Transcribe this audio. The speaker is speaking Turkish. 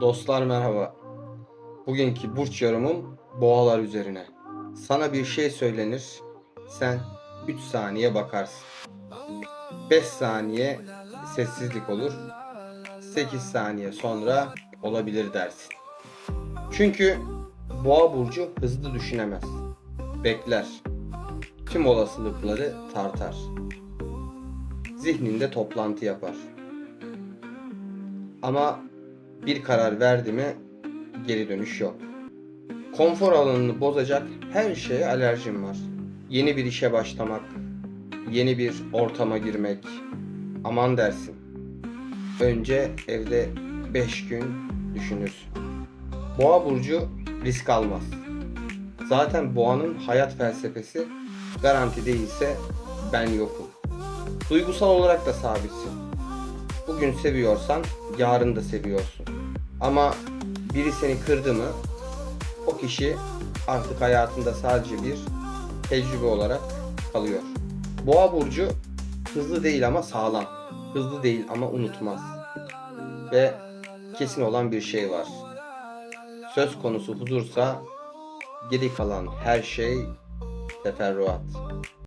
Dostlar merhaba. Bugünkü burç yorumum boğalar üzerine. Sana bir şey söylenir, sen 3 saniye bakarsın. 5 saniye sessizlik olur. 8 saniye sonra olabilir dersin. Çünkü boğa burcu hızlı düşünemez. Bekler. Tüm olasılıkları tartar. Zihninde toplantı yapar. Ama bir karar verdi mi geri dönüş yok. Konfor alanını bozacak her şeye alerjim var. Yeni bir işe başlamak, yeni bir ortama girmek. Aman dersin. Önce evde 5 gün düşünürsün. Boğa burcu risk almaz. Zaten boğanın hayat felsefesi garanti değilse ben yokum. Duygusal olarak da sabitsin. Bugün seviyorsan yarın da seviyorsun. Ama biri seni kırdı mı o kişi artık hayatında sadece bir tecrübe olarak kalıyor. Boğa burcu hızlı değil ama sağlam. Hızlı değil ama unutmaz. Ve kesin olan bir şey var. Söz konusu huzursa geri kalan her şey teferruat.